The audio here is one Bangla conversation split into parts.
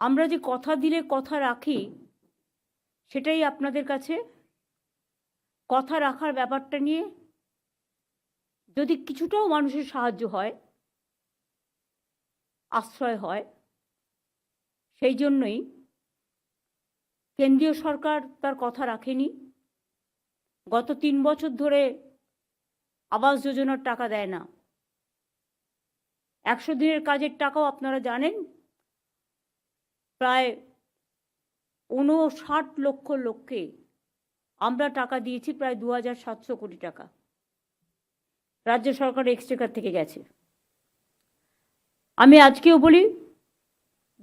আমরা যে কথা দিলে কথা রাখি, সেটাই আপনাদের কাছে? কথা রাখার ব্যাপারটা নিয়ে যদি কিছুটাও মানুষের সাহায্য হয়, আশ্রয় হয়, সেই জন্যই কেন্দ্রীয় সরকার তার কথা রাখেনি। গত তিন বছর ধরে আবাস যোজনার টাকা দেয় না। একশো দিনের কাজের টাকাও আপনারা জানেন প্রায় ঊনষাট লক্ষ লোককে আমরা টাকা দিয়েছি, প্রায় দু হাজার সাতশো কোটি টাকা। রাজ্য সরকার এক্সচেকার থেকে গেছে। আমি আজকেও বলি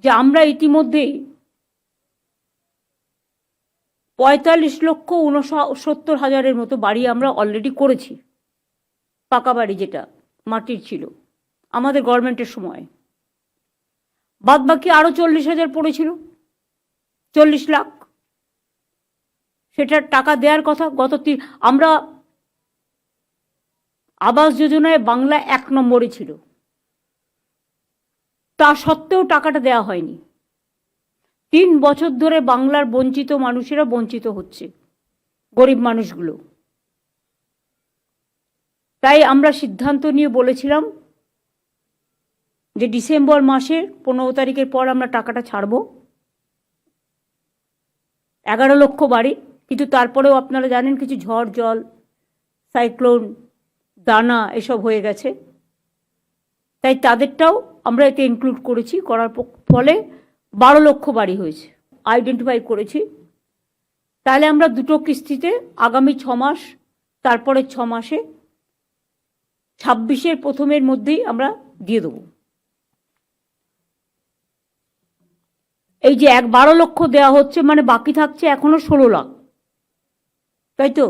যে আমরা ইতিমধ্যেই পঁয়তাল্লিশ লক্ষ উনসত্তর হাজারের মতো বাড়ি আমরা অলরেডি করেছি। পাকা বাড়ি যেটা, মাটির ছিল। আমাদের গভর্নমেন্টের সময়। বাদ বাকি আরও চল্লিশ হাজার পড়েছিল। চল্লিশ লাখ। সেটার টাকা দেওয়ার কথা গত তিন আমরা আবাস যোজনায় বাংলা এক নম্বরে ছিল। তা সত্ত্বেও টাকাটা দেওয়া হয়নি। তিন বছর ধরে বাংলার বঞ্চিত মানুষেরা বঞ্চিত হচ্ছে, গরিব মানুষগুলো। তাই আমরা সিদ্ধান্ত নিয়ে বলেছিলাম যে ডিসেম্বর মাসের পনেরো তারিখের পর আমরা টাকাটা ছাড়ব। এগারো লক্ষ বাড়ি, কিন্তু তারপরেও আপনারা জানেন কিছু ঝড়, জল, সাইক্লোন, দানা এসব হয়ে গেছে। তাই তাদেরটাও আমরা এতে ইনক্লুড করেছি, করার ফলে বারো লক্ষ বাড়ি হয়েছে আইডেন্টিফাই করেছি। তাহলে আমরা দুটো কিস্তিতে আগামী ছ মাস তারপরে ছ মাসে ছাব্বিশের প্রথমের মধ্যেই আমরা দিয়ে দেবো। এই যে এক বারো লক্ষ দেওয়া হচ্ছে মানে বাকি থাকছে এখনও ষোলো লাখ। তাই তো?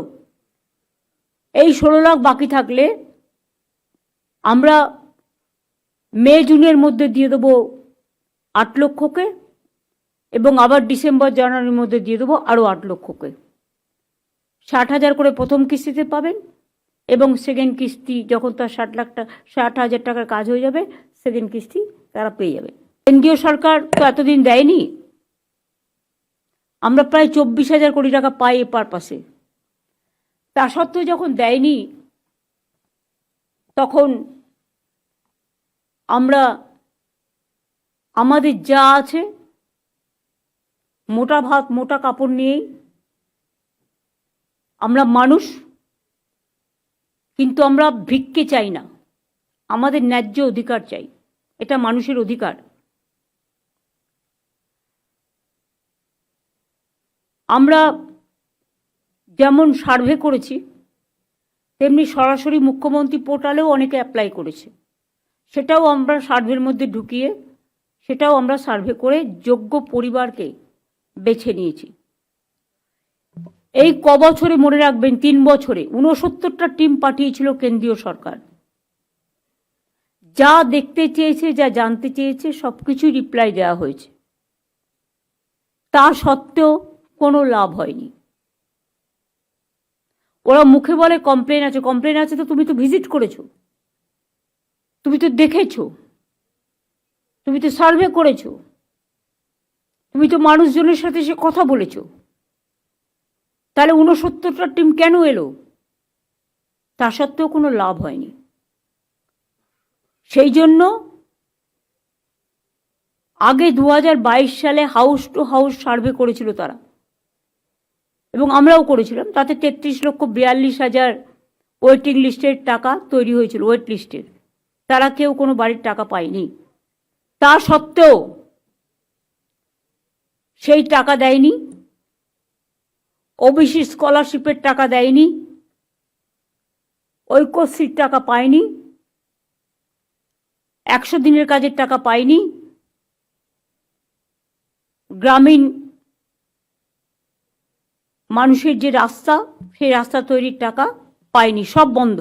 এই ষোলো লাখ বাকি থাকলে আমরা মে, জুনের মধ্যে দিয়ে দেবো আট লক্ষকে এবং আবার ডিসেম্বর, জানুয়ারির মধ্যে দিয়ে দেবো আরও আট লক্ষকে। ষাট হাজার করে প্রথম কিস্তিতে পাবেন এবং সেকেন্ড কিস্তি যখন তার ষাট লাখ টাকা ষাট হাজার টাকার কাজ হয়ে যাবে, সেকেন্ড কিস্তি তারা পেয়ে যাবে। কেন্দ্রীয় সরকার তো এতদিন দেয়নি। আমরা প্রায় চব্বিশ হাজার কোটি টাকা পাই এ পারপাসে তা সত্ত্বেও যখন দেয়নি, তখন আমরা, আমাদের যা আছে, মোটা ভাত, মোটা কাপড় নিয়েই আমরা মানুষ, কিন্তু আমরা ভিক্ষে চাই না। আমাদের ন্যায্য অধিকার চাই। এটা মানুষের অধিকার। আমরা যেমন সার্ভে করেছি, তেমনি সরাসরি মুখ্যমন্ত্রী পোর্টালেও অনেকে অ্যাপ্লাই করেছে। সেটাও আমরা সার্ভের মধ্যে ঢুকিয়ে, সেটাও আমরা সার্ভে করে যোগ্য পরিবারকে বেছে নিয়েছি। এই ক বছরে মনে রাখবেন, তিন বছরে উনসত্তরটা টিম পাঠিয়েছিল কেন্দ্রীয় সরকার। যা দেখতে চেয়েছে, যা জানতে চেয়েছে সব কিছুই রিপ্লাই দেওয়া হয়েছে। তা সত্ত্বেও কোনো লাভ হয়নি। ওরা মুখে বলে, কমপ্লেন আছে কমপ্লেন আছে তো তুমি তো ভিজিট করেছ। তুমি তো দেখেছ। তুমি তো সার্ভে করেছ। তুমি তো মানুষজনের সাথে সে কথা বলেছ। তাহলে ঊনসত্তরটা টিম কেন এলো? তা সত্ত্বেও কোনো লাভ হয়নি। সেই জন্য আগে দু হাজার বাইশ সালে হাউস টু হাউস সার্ভে করেছিল তারা। এবং আমরাও করেছিলাম। তাতে তেত্রিশ লক্ষ বিয়াল্লিশ হাজার ওয়েটিং লিস্টের টাকা তৈরি হয়েছিল ওয়েট লিস্টের তারা কেউ কোনো বাড়ির টাকা পায়নি। তা সত্ত্বেও সেই টাকা দেয়নি। ওবিসি স্কলারশিপের টাকা দেয়নি। ঐক্যশ্রীর টাকা পায়নি। একশো দিনের কাজের টাকা পায়নি। গ্রামীণ মানুষের যে রাস্তা সেই রাস্তা তৈরির টাকা পায়নি সব বন্ধ।